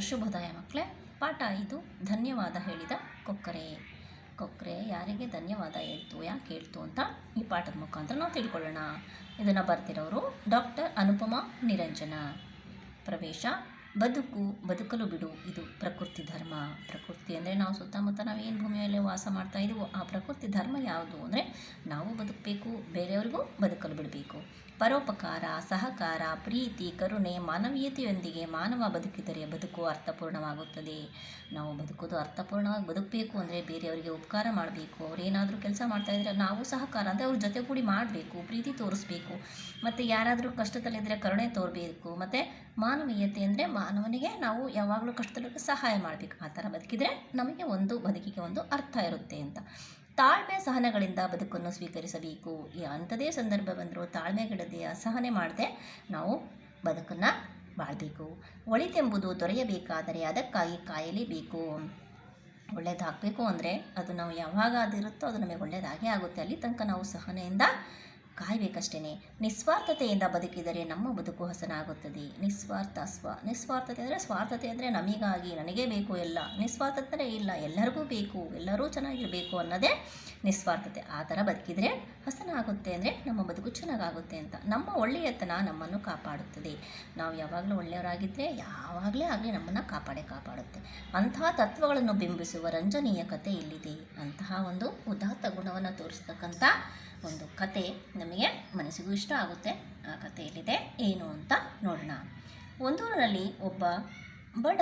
ಶುಭೋದಯ ಮಕ್ಕಳೇ, ಪಾಠ ಐದು ಧನ್ಯವಾದ ಹೇಳಿದ ಕೊಕ್ಕರೆ. ಕೊಕ್ಕರೆ ಯಾರಿಗೆ ಧನ್ಯವಾದ ಹೇಳ್ತು, ಯಾಕೆ ಹೇಳ್ತು ಅಂತ ಈ ಪಾಠದ ಮುಖಾಂತರ ನಾವು ತಿಳ್ಕೊಳ್ಳೋಣ. ಇದನ್ನು ಬರ್ತಿರೋರು ಡಾಕ್ಟರ್ ಅನುಪಮಾ ನಿರಂಜನ. ಪ್ರವೇಶ, ಬದುಕು, ಬದುಕಲು ಬಿಡು, ಇದು ಪ್ರಕೃತಿ ಧರ್ಮ. ಪ್ರಕೃತಿ ಅಂದರೆ ನಾವು ಸುತ್ತಮುತ್ತ ನಾವೇನು ಏನು ಭೂಮಿಯಲ್ಲಿ ವಾಸ ಮಾಡ್ತಾ ಇದ್ದೀವೋ ಆ ಪ್ರಕೃತಿ ಧರ್ಮ ಯಾವುದು ಅಂದರೆ ನಾವು ಬದುಕಬೇಕು, ಬೇರೆಯವ್ರಿಗೂ ಬದುಕಲು ಬಿಡಬೇಕು. ಪರೋಪಕಾರ, ಸಹಕಾರ, ಪ್ರೀತಿ, ಕರುಣೆ, ಮಾನವೀಯತೆಯೊಂದಿಗೆ ಮಾನವ ಬದುಕಿದರೆ ಬದುಕು ಅರ್ಥಪೂರ್ಣವಾಗುತ್ತದೆ. ನಾವು ಬದುಕೋದು ಅರ್ಥಪೂರ್ಣವಾಗಿ ಬದುಕಬೇಕು ಅಂದರೆ ಬೇರೆಯವರಿಗೆ ಉಪಕಾರ ಮಾಡಬೇಕು. ಅವರೇನಾದರೂ ಕೆಲಸ ಮಾಡ್ತಾ ಇದ್ದರೆ ನಾವು ಸಹಕಾರ ಅಂದರೆ ಅವ್ರ ಜೊತೆ ಕೂಡಿ ಮಾಡಬೇಕು, ಪ್ರೀತಿ ತೋರಿಸ್ಬೇಕು. ಮತ್ತು ಯಾರಾದರೂ ಕಷ್ಟದಲ್ಲಿದ್ದರೆ ಕರುಣೆ ತೋರಬೇಕು. ಮತ್ತು ಮಾನವೀಯತೆ ಅಂದರೆ ಮಾನವನಿಗೆ ನಾವು ಯಾವಾಗಲೂ ಕಷ್ಟದಲ್ಲಿ ಸಹಾಯ ಮಾಡಬೇಕು. ಆ ಥರ ಬದುಕಿದರೆ ನಮಗೆ ಒಂದು ಬದುಕಿಗೆ ಒಂದು ಅರ್ಥ ಇರುತ್ತೆ ಅಂತ. ತಾಳ್ಮೆ ಸಹನಗಳಿಂದ ಬದುಕನ್ನು ಸ್ವೀಕರಿಸಬೇಕು. ಈ ಅಂಥದೇ ಸಂದರ್ಭ ಬಂದರೂ ತಾಳ್ಮೆಗಿಡದೆ ಅಸಹನೆ ಮಾಡದೆ ನಾವು ಬದುಕನ್ನು ಬಾಳಬೇಕು. ಒಳಿತೆಂಬುದು ದೊರೆಯಬೇಕಾದರೆ ಅದಕ್ಕಾಗಿ ಕಾಯಲೇಬೇಕು. ಒಳ್ಳೇದಾಗಬೇಕು ಅಂದರೆ ಅದು ನಾವು ಯಾವಾಗ ಅದಿರುತ್ತೋ ಅದು ನಮಗೆ ಒಳ್ಳೆಯದಾಗೇ ಆಗುತ್ತೆ. ಅಲ್ಲಿ ತನಕ ನಾವು ಸಹನೆಯಿಂದ ಕಾಯಬೇಕಷ್ಟೇ ನಿಸ್ವಾರ್ಥತೆಯಿಂದ ಬದುಕಿದರೆ ನಮ್ಮ ಬದುಕು ಹಸನಾಗುತ್ತದೆ. ನಿಸ್ವಾರ್ಥ ಸ್ವ, ನಿಸ್ವಾರ್ಥತೆ ಅಂದರೆ ಸ್ವಾರ್ಥತೆ ಅಂದರೆ ನಮಗಾಗಿ ನನಗೇ ಬೇಕು ಎಲ್ಲ. ನಿಸ್ವಾರ್ಥತೆ ಇಲ್ಲ, ಎಲ್ಲರಿಗೂ ಬೇಕು, ಎಲ್ಲರೂ ಚೆನ್ನಾಗಿರಬೇಕು ಅನ್ನೋದೇ ನಿಸ್ವಾರ್ಥತೆ. ಆ ಥರ ಬದುಕಿದರೆ ಹಸನಾಗುತ್ತೆ ಅಂದರೆ ನಮ್ಮ ಬದುಕು ಚೆನ್ನಾಗಾಗುತ್ತೆ ಅಂತ. ನಮ್ಮ ಒಳ್ಳೆಯತನ ನಮ್ಮನ್ನು ಕಾಪಾಡುತ್ತದೆ. ನಾವು ಯಾವಾಗಲೂ ಒಳ್ಳೆಯವರಾಗಿದ್ದರೆ ಯಾವಾಗಲೇ ಆಗಲಿ ನಮ್ಮನ್ನು ಕಾಪಾಡೇ ಕಾಪಾಡುತ್ತೆ. ಅಂತಹ ತತ್ವಗಳನ್ನು ಬಿಂಬಿಸುವ ರಂಜನೀಯ ಕಥೆ ಇಲ್ಲಿದೆ. ಅಂತಹ ಒಂದು ಉದಾತ್ತ ಗುಣವನ್ನು ತೋರಿಸ್ತಕ್ಕಂಥ ಒಂದು ಕತೆ ನಮಗೆ ಮನಸ್ಸಿಗೂ ಇಷ್ಟ ಆಗುತ್ತೆ. ಆ ಕಥೆಯಲ್ಲಿದೆ ಏನು ಅಂತ ನೋಡೋಣ. ಒಂದೂರಲ್ಲಿ ಒಬ್ಬ ಬಡ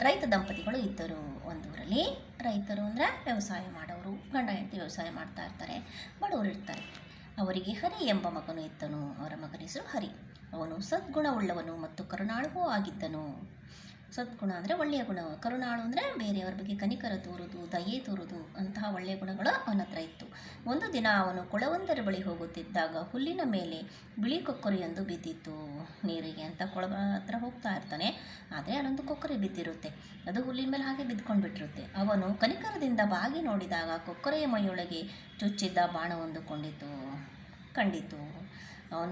ರೈತ ದಂಪತಿಗಳು ಇದ್ದರು. ಒಂದೂರಲ್ಲಿ ರೈತರು ಅಂದರೆ ವ್ಯವಸಾಯ ಮಾಡೋರು, ಗಂಡ ಹೆಂಡತಿ ವ್ಯವಸಾಯ ಮಾಡ್ತಾ ಇರ್ತಾರೆ, ಬಡವರು ಇರ್ತಾರೆ. ಅವರಿಗೆ ಹರಿ ಎಂಬ ಮಗನು ಇದ್ದನು. ಅವರ ಮಗನ ಹೆಸರು ಹರಿ. ಅವನು ಸದ್ಗುಣವುಳ್ಳವನು ಮತ್ತು ಕರುಣಾಳುವೂ ಆಗಿದ್ದನು. ಸದ್ಗುಣ ಅಂದರೆ ಒಳ್ಳೆಯ ಗುಣ. ಕರುಣಾಳು ಅಂದರೆ ಬೇರೆಯವರ ಬಗ್ಗೆ ಕನಿಕರ ತೋರುದು, ದಯೆ ತೋರುದು ಅಂತಹ ಒಳ್ಳೆಯ ಗುಣಗಳು ಅವನ ಹತ್ರ ಇತ್ತು. ಒಂದು ದಿನ ಅವನು ಕೊಳವೊಂದರ ಬಳಿ ಹೋಗುತ್ತಿದ್ದಾಗ ಹುಲ್ಲಿನ ಮೇಲೆ ಬಿಳಿ ಕೊಕ್ಕರೆಯೊಂದು ಬಿದ್ದಿತ್ತು. ನೀರಿಗೆ ಅಂತ ಕೊಳವ ಹತ್ರ ಹೋಗ್ತಾ ಇರ್ತಾನೆ, ಆದರೆ ಅಲ್ಲೊಂದು ಕೊಕ್ಕರೆ ಬಿದ್ದಿರುತ್ತೆ. ಅದು ಹುಲ್ಲಿನ ಮೇಲೆ ಹಾಗೆ ಬಿದ್ದುಕೊಂಡು ಬಿಟ್ಟಿರುತ್ತೆ ಅವನು ಕನಿಕರದಿಂದ ಬಾಗಿ ನೋಡಿದಾಗ ಕೊಕ್ಕರೆಯ ಮೈಯೊಳಗೆ ಚುಚ್ಚಿದ್ದ ಬಾಣವೊಂದು ಕೊಂಡಿತು ಕಂಡಿತು.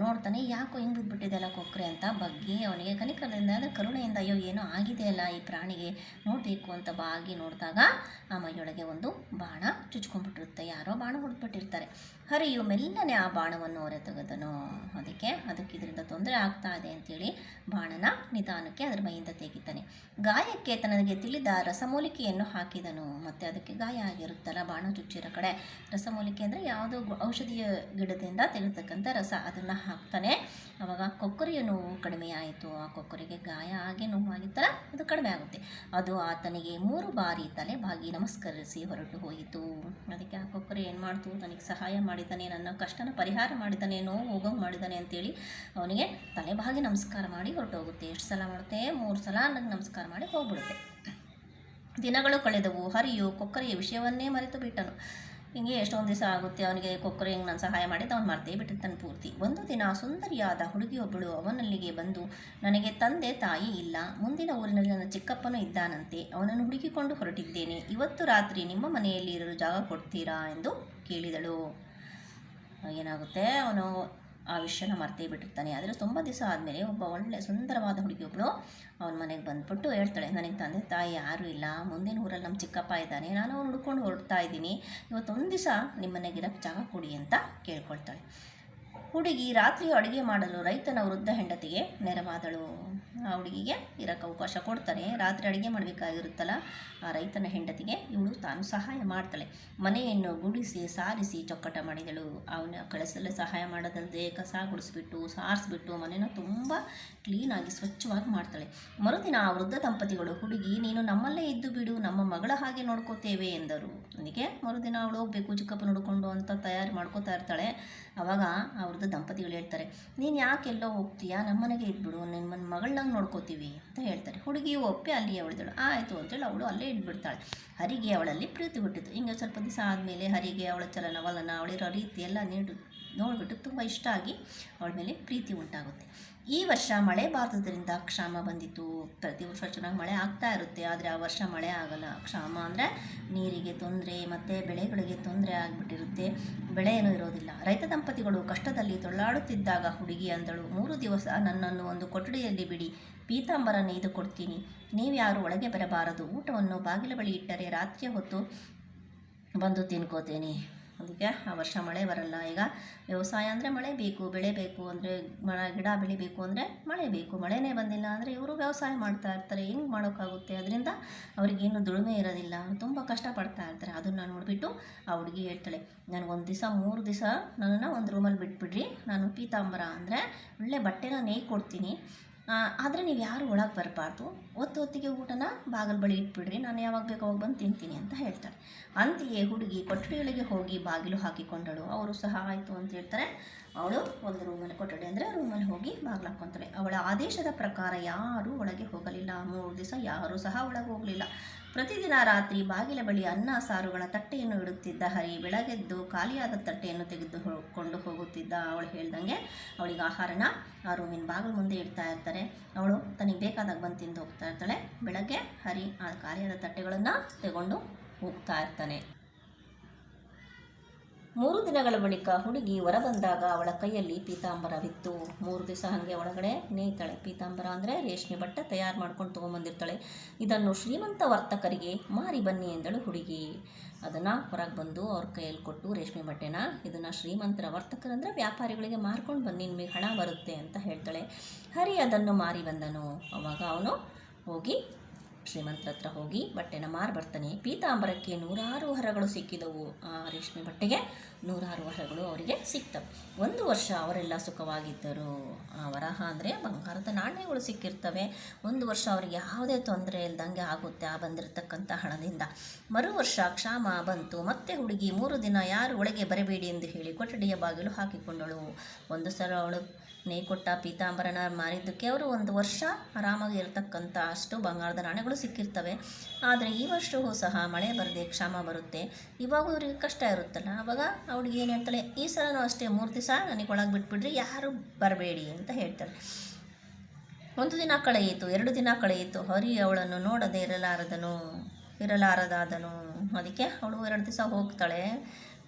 ನೋಡ್ತಾನೆ, ಯಾಕೋ ಹಿಂಗೆ ಬಿದ್ದುಬಿಟ್ಟಿದೆಲ್ಲ ಕೊಕ್ಕರೆ ಅಂತ ಬಗ್ಗಿ ಅವನಿಗೆ ಕನಿಕರದಿಂದ ಅಂದರೆ ಕರುಣೆಯಿಂದ ಅಯ್ಯೋ, ಏನೋ ಆಗಿದೆಯಲ್ಲ ಈ ಪ್ರಾಣಿಗೆ, ನೋಡಬೇಕು ಅಂತ ಬಾಗಿ ನೋಡಿದಾಗ ಆ ಮೈಯೊಳಗೆ ಒಂದು ಬಾಣ ಚುಚ್ಕೊಂಡ್ಬಿಟ್ಟಿರುತ್ತೆ. ಯಾರೋ ಬಾಣ ಹೊಡೆದ್ಬಿಟ್ಟಿರ್ತಾರೆ. ಹರಿಯು ಮೆಲ್ಲನೆ ಆ ಬಾಣವನ್ನು ಹೊರ ತೆಗೆದನು ಅದಕ್ಕೆ ಅದಕ್ಕೆ ಇದರಿಂದ ತೊಂದರೆ ಆಗ್ತಾ ಇದೆ ಅಂತೇಳಿ ಬಾಣನ ನಿಧಾನಕ್ಕೆ ಅದರ ಮೈಯಿಂದ ತೆಗಿತಾನೆ. ಗಾಯಕ್ಕೆ ತನಗೆ ತಿಳಿದ ರಸಮೂಲಿಕೆಯನ್ನು ಹಾಕಿದನು. ಮತ್ತು ಅದಕ್ಕೆ ಗಾಯ ಆಗಿರುತ್ತಲ್ಲ ಬಾಣ ಚುಚ್ಚಿರೋ ಕಡೆ. ರಸಮೂಲಿಕೆ ಅಂದರೆ ಯಾವುದೋ ಔಷಧಿಯ ಗಿಡದಿಂದ ತೆಗೆತಕ್ಕಂಥ ರಸ ಅದನ್ನು ಹಾಕ್ತಾನೆ. ಆವಾಗ ಕೊಕ್ಕರಿಯ ನೋವು ಕಡಿಮೆ ಆಯಿತು. ಆ ಕೊಕ್ಕರಿಗೆ ಗಾಯ ಆಗಿ ನೋವಾಗಿತ್ತಲ್ಲ ಅದು ಕಡಿಮೆ ಆಗುತ್ತೆ. ಅದು ಆತನಿಗೆ ಮೂರು ಬಾರಿ ತಲೆ ಬಾಗಿ ನಮಸ್ಕರಿಸಿ ಹೊರಟು ಹೋಯಿತು. ಅದಕ್ಕೆ ಆ ಕೊಕ್ಕರೆ ಏನು ಮಾಡ್ತು? ತನಗೆ ಸಹಾಯ ಮಾಡಿದ್ದಾನೆ, ನನ್ನ ಕಷ್ಟನ ಪರಿಹಾರ ಮಾಡಿದ್ದಾನೆ, ನೋವು ಹೋಗೋಂಗೆ ಮಾಡಿದ್ದಾನೆ ಅಂತೇಳಿ ಅವನಿಗೆ ತಲೆ ಬಾಗಿ ನಮಸ್ಕಾರ ಮಾಡಿ ಹೊರಟು ಹೋಗುತ್ತೆ ಎಷ್ಟು ಸಲ ಮಾಡುತ್ತೆ? ಮೂರು ಸಲ ನನಗೆ ನಮಸ್ಕಾರ ಮಾಡಿ ಹೋಗ್ಬಿಡುತ್ತೆ. ದಿನಗಳು ಕಳೆದವು. ಹರಿಯು ಕೊಕ್ಕರೆಯ ವಿಷಯವನ್ನೇ ಮರೆತು ಬಿಟ್ಟನು ಹಿಂಗೆ ಎಷ್ಟೊಂದು ದಿವಸ ಆಗುತ್ತೆ, ಅವನಿಗೆ ಕೊಕ್ಕರೆ ಹಿಂಗೆ ನಾನು ಸಹಾಯ ಮಾಡಿದ್ದು ಅವನು ಮರ್ತೇ ಬಿಟ್ಟಿರ್ತಾನೆ ಪೂರ್ತಿ. ಒಂದು ದಿನ ಸುಂದರಿಯಾದ ಹುಡುಗಿಯೊಬ್ಬಳು ಅವನಲ್ಲಿಗೆ ಬಂದು, ನನಗೆ ತಂದೆ ತಾಯಿ ಇಲ್ಲ. ಮುಂದಿನ ಊರಿನಲ್ಲಿ ನನ್ನ ಚಿಕ್ಕಪ್ಪನೂ ಇದ್ದಾನಂತೆ. ಅವನನ್ನು ಹುಡುಕಿಕೊಂಡು ಹೊರಟಿದ್ದೇನೆ. ಇವತ್ತು ರಾತ್ರಿ ನಿಮ್ಮ ಮನೆಯಲ್ಲಿ ಇರಲು ಜಾಗ ಕೊಡ್ತೀರಾ? ಎಂದು ಕೇಳಿದಳು. ಏನಾಗುತ್ತೆ? ಅವನು ಆ ವಿಷಯನ ಮರ್ತೇ ಬಿಟ್ಟಿರ್ತಾನೆ. ಆದರೆ ತುಂಬ ದಿವಸ ಆದಮೇಲೆ ಒಬ್ಬ ಒಳ್ಳೆ ಸುಂದರವಾದ ಹುಡುಗಿಯೊಬ್ಬಳು ಅವನ ಮನೆಗೆ ಬಂದ್ಬಿಟ್ಟು ಹೇಳ್ತಾಳೆ, ನನಗೆ ತಂದೆ ತಾಯಿ ಯಾರೂ ಇಲ್ಲ, ಮುಂದಿನ ಊರಲ್ಲಿ ನಮ್ಮ ಚಿಕ್ಕಪ್ಪ ಇದ್ದಾನೆ, ನಾನು ಅವ್ನು ಹುಡ್ಕೊಂಡು ಹೊರಡ್ತಾ ಇದ್ದೀನಿ. ಇವತ್ತೊಂದು ದಿವಸ ನಿಮ್ಮ ಮನೆಗೆ ಇರೋಕ್ಕೆ ಜಾಗ ಕೊಡಿ ಅಂತ ಕೇಳ್ಕೊಳ್ತಾಳೆ. ಹುಡುಗಿ ರಾತ್ರಿ ಅಡುಗೆ ಮಾಡಲು ರೈತನ ವೃದ್ಧ ಹೆಂಡತಿಗೆ ನೆರವಾದಳು. ಆ ಹುಡುಗಿಗೆ ಇರೋಕ್ಕೆ ಅವಕಾಶ ಕೊಡ್ತಾರೆ. ರಾತ್ರಿ ಅಡುಗೆ ಮಾಡಬೇಕಾಗಿರುತ್ತಲ್ಲ, ಆ ರೈತನ ಹೆಂಡತಿಗೆ ಇವಳು ತಾನು ಸಹಾಯ ಮಾಡ್ತಾಳೆ. ಮನೆಯನ್ನು ಗುಡಿಸಿ, ಸಾರಿಸಿ ಚೊಕ್ಕಟ ಮಾಡಿದಳು. ಅವನ ಕಳಿಸಲು ಸಹಾಯ ಮಾಡೋದಲ್ಲದೆ ಕಸ ಗುಡಿಸ್ಬಿಟ್ಟು, ಸಾರಿಸ್ಬಿಟ್ಟು ಮನೆನ ತುಂಬ ಕ್ಲೀನಾಗಿ ಸ್ವಚ್ಛವಾಗಿ ಮಾಡ್ತಾಳೆ. ಮರುದಿನ ಆ ವೃದ್ಧ ದಂಪತಿಗಳು, ಹುಡುಗಿ, ನೀನು ನಮ್ಮಲ್ಲೇ ಇದ್ದು ಬಿಡು, ನಮ್ಮ ಮಗಳ ಹಾಗೆ ನೋಡ್ಕೋತೇವೆ ಎಂದರು. ಅದಕ್ಕೆ ಮರುದಿನ ಅವಳು ಹೋಗ್ಬೇಕು ಚಿಕ್ಕಪ್ಪ ನೋಡಿಕೊಂಡು ಅಂತ ತಯಾರಿ ಮಾಡ್ಕೋತಾ ಇರ್ತಾಳೆ. ಅವಾಗ ಅವ್ರದ್ದು ದಂಪತಿಗಳು ಹೇಳ್ತಾರೆ, ನೀನು ಯಾಕೆ ಎಲ್ಲೋ ಹೋಗ್ತೀಯಾ? ನಮ್ಮನೆಗೆ ಇದ್ಬಿಡು ನಿಮ್ಮ ಮಗಳನ್ನಾಗ ನೋಡ್ಕೋತೀವಿ, ಅಂತ ಹೇಳ್ತಾರೆ. ಹುಡುಗಿ ಒಪ್ಪಿ, ಅಲ್ಲಿಯೇ ಉಳಿದಳು ಆಯಿತು, ಅಂತೇಳಿ ಅವಳು ಅಲ್ಲೇ ಇಟ್ಬಿಡ್ತಾಳೆ. ಹರಿಗೆ ಅವಳಲ್ಲಿ ಪ್ರೀತಿ ಹುಟ್ಟಿತು. ಹಿಂಗೆ ಸ್ವಲ್ಪ ದಿವಸ ಆದಮೇಲೆ ಹರಿಗೆ ಅವಳ ಚಲನವಲನ, ಅವಳಿರೋ ರೀತಿ ಎಲ್ಲ ನೀಡು ನೋಡಿಬಿಟ್ಟು ತುಂಬ ಇಷ್ಟ ಆಗಿ ಅವಳ ಮೇಲೆ ಪ್ರೀತಿ ಉಂಟಾಗುತ್ತೆ. ಈ ವರ್ಷ ಮಳೆ ಬಾರದ್ರಿಂದ ಕ್ಷಾಮ ಬಂದಿತ್ತು. ಪ್ರತಿ ವರ್ಷ ಚೆನ್ನಾಗಿ ಮಳೆ ಆಗ್ತಾ ಇರುತ್ತೆ. ಆದರೆ ಆ ವರ್ಷ ಮಳೆ ಆಗಲ್ಲ. ಕ್ಷಾಮ ಅಂದರೆ ನೀರಿಗೆ ತೊಂದರೆ, ಮತ್ತು ಬೆಳೆಗಳಿಗೆ ತೊಂದರೆ ಆಗಿಬಿಟ್ಟಿರುತ್ತೆ. ಬೆಳೆ ಏನೂ ಇರೋದಿಲ್ಲ. ರೈತ ದಂಪತಿಗಳು ಕಷ್ಟದಲ್ಲಿ ತೊಳ್ಳಾಡುತ್ತಿದ್ದಾಗ ಹುಡುಗಿ ಅಂದಳು, ಮೂರು ದಿವಸ ನನ್ನನ್ನು ಒಂದು ಕೊಠಡಿಯಲ್ಲಿ ಬಿಡಿ. ಪೀತಾಂಬರ ನೇಯ್ದು ಕೊಡ್ತೀನಿ. ನೀವು ಯಾರು ಒಳಗೆ ಬರಬಾರದು. ಊಟವನ್ನು ಬಾಗಿಲ ಬಳಿ ಇಟ್ಟರೆ ರಾತ್ರಿ ಹೊತ್ತು ಬಂದು ತಿನ್ಕೋತೀನಿ. ಅದಕ್ಕೆ ಆ ವರ್ಷ ಮಳೆ ಬರಲ್ಲ. ಈಗ ವ್ಯವಸಾಯ ಅಂದರೆ ಮಳೆ ಬೇಕು, ಬೆಳೆ ಬೇಕು ಅಂದರೆ ಮರ, ಗಿಡ ಬೆಳಿಬೇಕು ಅಂದರೆ ಮಳೆ ಬೇಕು. ಮಳೆನೇ ಬಂದಿಲ್ಲ ಅಂದರೆ ಇವರು ವ್ಯವಸಾಯ ಮಾಡ್ತಾ ಇರ್ತಾರೆ. ಹೆಂಗೆ ಮಾಡೋಕ್ಕಾಗುತ್ತೆ? ಅದರಿಂದ ಅವ್ರಿಗೇನು ದುಡಿಮೆ ಇರೋದಿಲ್ಲ. ತುಂಬ ಕಷ್ಟಪಡ್ತಾ ಇರ್ತಾರೆ. ಅದನ್ನು ನೋಡಿಬಿಟ್ಟು ಆ ಹುಡುಗಿ ಹೇಳ್ತಾಳೆ, ನನಗೊಂದು ದಿವಸ ಮೂರು ದಿವಸ ನನ್ನನ್ನು ಒಂದು ರೂಮಲ್ಲಿ ಬಿಟ್ಬಿಡ್ರಿ. ನಾನು ಪೀತಾಂಬರ ಅಂದರೆ ಒಳ್ಳೆ ಬಟ್ಟೆನ ನೇಯ್ ಕೊಡ್ತೀನಿ ಆದರೆ ನೀವು ಯಾರು ಒಳಗೆ ಬರಬಾರ್ದು. ಒತ್ತು ಹೊತ್ತಿಗೆ ಊಟನ ಬಾಗಿಲು ಬಳಿ ಇಟ್ಬಿಡ್ರಿ. ನಾನು ಯಾವಾಗ ಬೇಕೋ ಅವಾಗ ಬಂದು ತಿಂತೀನಿ ಅಂತ ಹೇಳ್ತಾರೆ. ಅಂತೆಯೇ ಹುಡುಗಿ ಕೊಠಡಿಯೊಳಗೆ ಹೋಗಿ ಬಾಗಿಲು ಹಾಕಿಕೊಂಡಳು. ಅವರು ಸಹ ಆಯಿತು ಅಂತ ಹೇಳ್ತಾರೆ. ಅವಳು ಒಂದು ರೂಮಲ್ಲಿ ಕೊಠಡಿ ಅಂದರೆ ರೂಮಲ್ಲಿ ಹೋಗಿ ಬಾಗಿಲು ಅವಳ ಆದೇಶದ ಪ್ರಕಾರ ಯಾರೂ ಒಳಗೆ ಹೋಗಲಿಲ್ಲ. ಮೂರು ದಿವಸ ಯಾರೂ ಸಹ ಒಳಗೆ ಹೋಗಲಿಲ್ಲ. ಪ್ರತಿದಿನ ರಾತ್ರಿ ಬಾಗಿಲ ಬಳಿ ಅನ್ನ ಸಾರುಗಳ ತಟ್ಟೆಯನ್ನು ಇಡುತ್ತಿದ್ದ ಹರಿ ಬೆಳಗೆದ್ದು ಖಾಲಿಯಾದ ತಟ್ಟೆಯನ್ನು ತೆಗೆದು ಕೊಂಡು ಹೋಗುತ್ತಿದ್ದ ಅವಳು ಹೇಳ್ದಂಗೆ, ಅವಳಿಗೆ ಆಹಾರನ ಆ ರೂಮಿನ ಬಾಗಿಲು ಮುಂದೆ ಇಡ್ತಾ ಇರ್ತಾರೆ. ಅವಳು ತನಗೆ ಬೇಕಾದಾಗ ಬಂದು ತಿಂದು ಹೋಗ್ತಾ ಇರ್ತಾಳೆ. ಬೆಳಗ್ಗೆ ಹರಿ ಆ ಖಾಲಿಯಾದ ತಟ್ಟೆಗಳನ್ನು ತಗೊಂಡು ಹೋಗ್ತಾ ಇರ್ತಾನೆ. ಮೂರು ದಿನಗಳ ಬಳಿಕ ಹುಡುಗಿ ಹೊರಬಂದಾಗ ಅವಳ ಕೈಯಲ್ಲಿ ಪೀತಾಂಬರವಿತ್ತು. ಮೂರು ದಿವಸ ಹಾಗೆ ಒಳಗಡೆ ನೇಯ್ತಾಳೆ ಪೀತಾಂಬರ ಅಂದರೆ ರೇಷ್ಮೆ ಬಟ್ಟೆ ತಯಾರು ಮಾಡ್ಕೊಂಡು ತೊಗೊಂಬಂದಿರ್ತಾಳೆ. ಇದನ್ನು ಶ್ರೀಮಂತ ವರ್ತಕರಿಗೆ ಮಾರಿ ಬನ್ನಿ ಎಂದಳು ಹುಡುಗಿ. ಅದನ್ನು ಹೊರಗೆ ಬಂದು ಅವ್ರ ಕೈಯಲ್ಲಿ ಕೊಟ್ಟು ರೇಷ್ಮೆ ಬಟ್ಟೆನ ಇದನ್ನು ಶ್ರೀಮಂತರ ವರ್ತಕರಂದರೆ ವ್ಯಾಪಾರಿಗಳಿಗೆ ಮಾರ್ಕೊಂಡು ಬನ್ನಿ, ನಿಮಗೆ ಹಣ ಬರುತ್ತೆ ಅಂತ ಹೇಳ್ತಾಳೆ. ಹರಿ ಅದನ್ನು ಮಾರಿ ಬಂದನು. ಅವಾಗ ಅವನು ಹೋಗಿ ಶ್ರೀಮಂತರ ಹತ್ರ ಹೋಗಿ ಬಟ್ಟೆನ ಮಾರು ಬರ್ತಾನೆ ಪೀತಾಂಬರಕ್ಕೆ ನೂರಾರು ವರಗಳು ಸಿಕ್ಕಿದವು. ಆ ರೇಷ್ಮೆ ಬಟ್ಟೆಗೆ ನೂರಾರು ವರಗಳು ಅವರಿಗೆ ಸಿಕ್ತವೆ. ಒಂದು ವರ್ಷ ಅವರೆಲ್ಲ ಸುಖವಾಗಿದ್ದರು. ಆ ವರಹ ಅಂದರೆ ಬಂಗಾರದ ನಾಣ್ಯಗಳು ಸಿಕ್ಕಿರ್ತವೆ. ಒಂದು ವರ್ಷ ಅವರಿಗೆ ಯಾವುದೇ ತೊಂದರೆ ಇಲ್ದಂಗೆ ಆಗುತ್ತೆ, ಆ ಬಂದಿರತಕ್ಕಂಥ ಹಣದಿಂದ. ಮರು ವರ್ಷ ಕ್ಷಾಮ ಬಂತು. ಮತ್ತೆ ಹುಡುಗಿ ಮೂರು ದಿನ ಯಾರು ಒಳಗೆ ಬರಬೇಡಿ ಎಂದು ಹೇಳಿ ಕೊಠಡಿಯ ಬಾಗಿಲು ಹಾಕಿಕೊಂಡಳು. ಒಂದು ಸಲ ಅವಳು ನೇ ಕೊಟ್ಟ ಪೀತಾಂಬರನ ಮಾರಿದ್ದಕ್ಕೆ ಅವರು ಒಂದು ವರ್ಷ ಆರಾಮಾಗಿ ಇರತಕ್ಕಂಥ ಅಷ್ಟು ಬಂಗಾರದ ನಾಣ್ಯಗಳು ಸಿಕ್ಕಿರ್ತವೆ. ಆದರೆ ಈ ವರ್ಷವೂ ಸಹ ಮಳೆ ಬರದೆ ಕ್ಷಾಮ ಬರುತ್ತೆ. ಇವಾಗೂ ಇವ್ರಿಗೆ ಕಷ್ಟ ಇರುತ್ತಲ್ಲ. ಆವಾಗ ಅವಳಿಗೆ ಏನು ಹೇಳ್ತಾಳೆ, ಈ ಸಲನೂ ಅಷ್ಟೇ, ಮೂರು ದಿವಸ ನನಗೆ ಒಳಗೆ ಬಿಟ್ಬಿಡ್ರಿ, ಯಾರು ಬರಬೇಡಿ ಅಂತ ಹೇಳ್ತಾಳೆ. ಒಂದು ದಿನ ಕಳೆಯಿತು ಎರಡು ದಿನ ಕಳೆಯಿತು ಹರಿ ಅವಳನ್ನು ನೋಡದೆ ಇರಲಾರದನು, ಇರಲಾರದಾದನು. ಅದಕ್ಕೆ ಅವಳು ಎರಡು ದಿವಸ ಹೋಗ್ತಾಳೆ.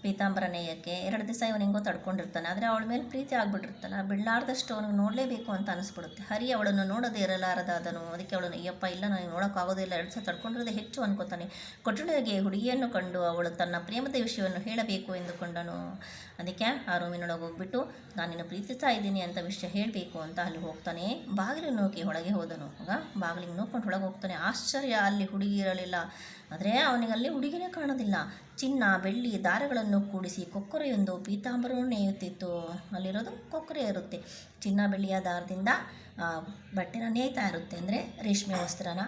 ಪೀತಾಂಬರ ನೇಯಕ್ಕೆ ಎರಡು ದಿವಸ ಇವನು ಹೆಂಗೋ ತಡ್ಕೊಂಡಿರ್ತಾನೆ. ಆದರೆ ಅವಳ ಮೇಲೆ ಪ್ರೀತಿ ಆಗ್ಬಿಟ್ಟಿರ್ತಾನೆ ಬಿಡಲಾರ್ದಷ್ಟು ಅವನಿಗೆ ನೋಡಲೇಬೇಕು ಅಂತ ಅನಿಸ್ಬಿಡುತ್ತೆ. ಹರಿ ಅವಳನ್ನು ನೋಡದೇ ಇರಲಾರದಾದನು. ಅದಕ್ಕೆ ಅವಳನ್ನು ಅಯ್ಯಪ್ಪ, ಇಲ್ಲ ನನಗೆ ನೋಡೋಕ್ಕಾಗೋದಿಲ್ಲ ಎರಡು ಸಹ ತಡ್ಕೊಂಡಿರೋದೇ ಹೆಚ್ಚು, ಅನ್ಕೋತಾನೆ. ಕೊಠಡಿಗೆ ಹುಡುಗಿಯನ್ನು ಕಂಡು ಅವಳು ತನ್ನ ಪ್ರೇಮದ ವಿಷಯವನ್ನು ಹೇಳಬೇಕು ಎಂದುಕೊಂಡನು. ಅದಕ್ಕೆ, ಆ ರೂಮಿನೊಳಗೆ ಹೋಗ್ಬಿಟ್ಟು ನಾನು ನಿನ್ನ ಪ್ರೀತಿಸ್ತಾ ಇದ್ದೀನಿ ಅಂತ ವಿಷಯ ಹೇಳಬೇಕು ಅಂತ ಅಲ್ಲಿ ಹೋಗ್ತಾನೆ. ಬಾಗಿಲು ನೋಕಿ ಒಳಗೆ ಹೋದನು. ಆಗ ಬಾಗಿಲಿಗೆ ನೋಡ್ಕೊಂಡು ಒಳಗೆ ಹೋಗ್ತಾನೆ. ಆಶ್ಚರ್ಯ, ಅಲ್ಲಿ ಹುಡುಗಿ ಇರಲಿಲ್ಲ. ಆದರೆ ಅವನಿಗೆ ಅಲ್ಲಿ ಹುಡುಗಿನೇ ಕಾಣೋದಿಲ್ಲ. ಚಿನ್ನ, ಬೆಳ್ಳಿ, ದಾರಗಳನ್ನು ಕೂಡಿಸಿ ಕೊಕ್ಕರೆಯೊಂದು ಪೀತಾಂಬರವನ್ನು ನೇಯುತ್ತಿತ್ತು. ಅಲ್ಲಿರೋದು ಕೊಕ್ಕರೆ ಇರುತ್ತೆ. ಚಿನ್ನ, ಬೆಳ್ಳಿಯ ದಾರದಿಂದ ಬಟ್ಟೆನ ನೇಯ್ತಾ ಇರುತ್ತೆ ಅಂದರೆ ರೇಷ್ಮೆ ವಸ್ತ್ರನ.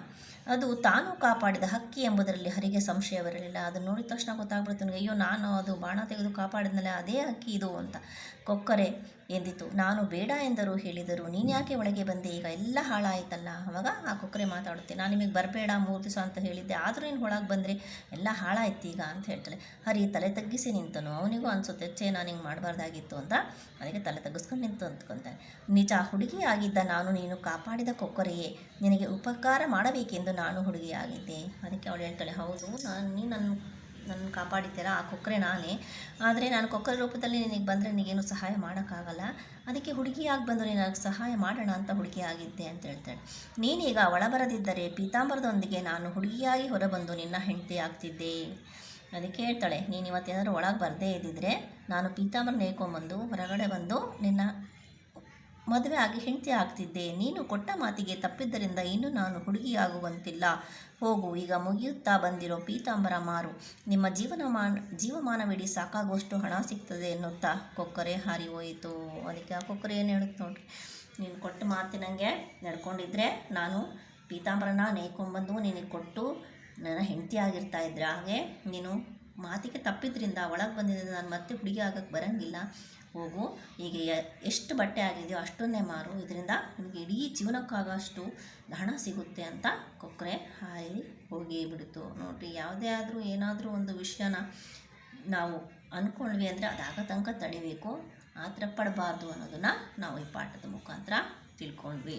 ಅದು ತಾನು ಕಾಪಾಡಿದ ಹಕ್ಕಿ ಎಂಬುದರಲ್ಲಿ ಹರಿಗೆ ಸಂಶಯವಿರಲಿಲ್ಲ ಅದನ್ನು ನೋಡಿದ ತಕ್ಷಣ ಗೊತ್ತಾಗ್ಬಿಡ್ತು ನನಗೆ ಅಯ್ಯೋ, ನಾನು ಅದು ಬಾಣ ತೆಗೆದು ಕಾಪಾಡಿದ್ನಲ್ಲ, ಅದೇ ಹಕ್ಕಿ ಇದು ಅಂತ. ಕೊಕ್ಕರೆ ಎಂದಿತು. ನಾನು ಬೇಡ ಎಂದರು. ಹೇಳಿದರು. ನೀನು ಯಾಕೆ ಒಳಗೆ ಬಂದೆ? ಈಗ ಎಲ್ಲ ಹಾಳಾಯಿತಲ್ಲ. ಅವಾಗ ಆ ಕೊಕ್ಕರೆ ಮಾತಾಡುತ್ತೆ. ನಾನು ನಿಮಗೆ ಬರಬೇಡ, ಮೂರು ದಿವಸ ಅಂತ ಹೇಳಿದ್ದೆ. ಆದರೂ ಏನು ಒಳಗೆ ಬಂದರೆ ಎಲ್ಲ ಹಾಳಾಯ್ತು ಈಗ ಅಂತ ಹೇಳ್ತಾಳೆ. ಹರಿ, ತಲೆ ತಗ್ಗಿಸಿ ನಿಂತನು. ಅವನಿಗೂ ಅನಿಸುತ್ತೆ, ಛೇ, ನಾನು ಹಿಂಗೆ ಮಾಡಬಾರ್ದಾಗಿತ್ತು ಅಂತ. ಅದಕ್ಕೆ ತಲೆ ತಗ್ಗಿಸ್ಕೊಂಡು ನಿಂತು ಅಂದ್ಕೊತಾನೆ. ನಿಜ, ಹುಡುಗಿಯಾಗಿದ್ದ ನಾನು ನೀನು ಕಾಪಾಡಿದ ಕೊಕ್ಕರೆಯೇ? ನಿನಗೆ ಉಪಕಾರ ಮಾಡಬೇಕೆಂದು ನಾನು ಹುಡುಗಿಯಾಗಿದ್ದೆ? ಅದಕ್ಕೆ ಅವಳು ಹೇಳ್ತಾಳೆ. ಹೌದು, ನಾನು ನೀನು ನನ್ನ ನನ್ನ ಕಾಪಾಡಿದ್ದೀರ, ಆ ಕೊಕ್ಕರೆ ನಾನೇ. ಆದರೆ ನಾನು ಕೊಕ್ಕರೆ ರೂಪದಲ್ಲಿ ನಿನಗೆ ಬಂದರೆ ನಿನಗೇನು ಸಹಾಯ ಮಾಡೋಕ್ಕಾಗಲ್ಲ. ಅದಕ್ಕೆ ಹುಡುಗಿಯಾಗಿ ಬಂದರೆ ನನಗೆ ಸಹಾಯ ಮಾಡೋಣ ಅಂತ ಹುಡುಗಿಯಾಗಿದ್ದೆ ಅಂತ ಹೇಳ್ತಾಳೆ. ನೀನೀಗ ಒಳ ಬರದಿದ್ದರೆ ಪೀತಾಂಬರದೊಂದಿಗೆ ನಾನು ಹುಡುಗಿಯಾಗಿ ಹೊರಬಂದು ನಿನ್ನ ಹೆಂಡತಿ ಆಗ್ತಿದ್ದೆ. ಅದಕ್ಕೆ ಹೇಳ್ತಾಳೆ ನೀನು ಇವತ್ತೇನಾದರೂ ಒಳಗೆ ಬರದೇ ಇದ್ದಿದ್ರೆ ನಾನು ಪೀತಾಂಬರ ನೇಕೊಂಬಂದು ಹೊರಗಡೆ ಬಂದು ನಿನ್ನ ಮದುವೆ ಆಗಿ ಹೆಂಡತಿ ಆಗ್ತಿದ್ದೆ. ನೀನು ಕೊಟ್ಟ ಮಾತಿಗೆ ತಪ್ಪಿದ್ದರಿಂದ ಇನ್ನು ನಾನು ಹುಡುಗಿಯಾಗುವಂತಿಲ್ಲ. ಹೋಗು, ಈಗ ಮುಗಿಯುತ್ತಾ ಬಂದಿರೋ ಪೀತಾಂಬರ ಮಾರು. ನಿಮ್ಮ ಜೀವನಮಾನ, ಜೀವಮಾನವಿಡೀ ಸಾಕಾಗುವಷ್ಟು ಹಣ ಸಿಗ್ತದೆ ಎನ್ನುತ್ತಾ ಕೊಕ್ಕರೆ ಹಾರಿ ಹೋಯಿತು. ಅದಕ್ಕೆ ಆ ಕೊಕ್ಕರೆ ಏನು ಹೇಳುತ್ತೆ ನೋಡ್ರಿ. ನೀನು ಕೊಟ್ಟ ಮಾತಿನಂಗೆ ನಡ್ಕೊಂಡಿದ್ರೆ ನಾನು ಪೀತಾಂಬರನ ನೇಯ್ಕೊಂಬಂದು ನಿನಗೆ ಕೊಟ್ಟು ನನ್ನ ಹೆಂಡತಿ ಆಗಿರ್ತಾ ಇದ್ರೆ. ಹಾಗೆ ನೀನು ಮಾತಿಗೆ ತಪ್ಪಿದ್ರಿಂದ, ಒಳಗೆ ಬಂದಿದ್ದರಿಂದ ನಾನು ಮತ್ತೆ ಹುಡುಗಿ ಆಗಕ್ಕೆ ಬರೋಂಗಿಲ್ಲ. ಹೋಗು. ಈಗ ಎಷ್ಟು ಬಟ್ಟೆ ಆಗಿದೆಯೋ ಅಷ್ಟನ್ನೇ ಮಾರು. ಇದರಿಂದ ನಿಮಗೆ ಇಡೀ ಜೀವನಕ್ಕಾಗೋಷ್ಟು ಹಣ ಸಿಗುತ್ತೆ ಅಂತ ಕೊಕ್ಕರೆ ಹಾಯಿ, ಹೋಗಿ ಬಿಡ್ತು. ನೋಡಿರಿ, ಯಾವುದೇ ಆದರೂ ಏನಾದರೂ ಒಂದು ವಿಷಯನ ನಾವು ಅಂದ್ಕೊಂಡ್ವಿ ಅಂದರೆ ಅದಾಗ ತನಕ ತಡಿಬೇಕು. ಆ ಥರ ಪಡಬಾರ್ದು ಅನ್ನೋದನ್ನು ನಾವು ಈ ಪಾಠದ ಮುಖಾಂತರ ತಿಳ್ಕೊಂಡ್ವಿ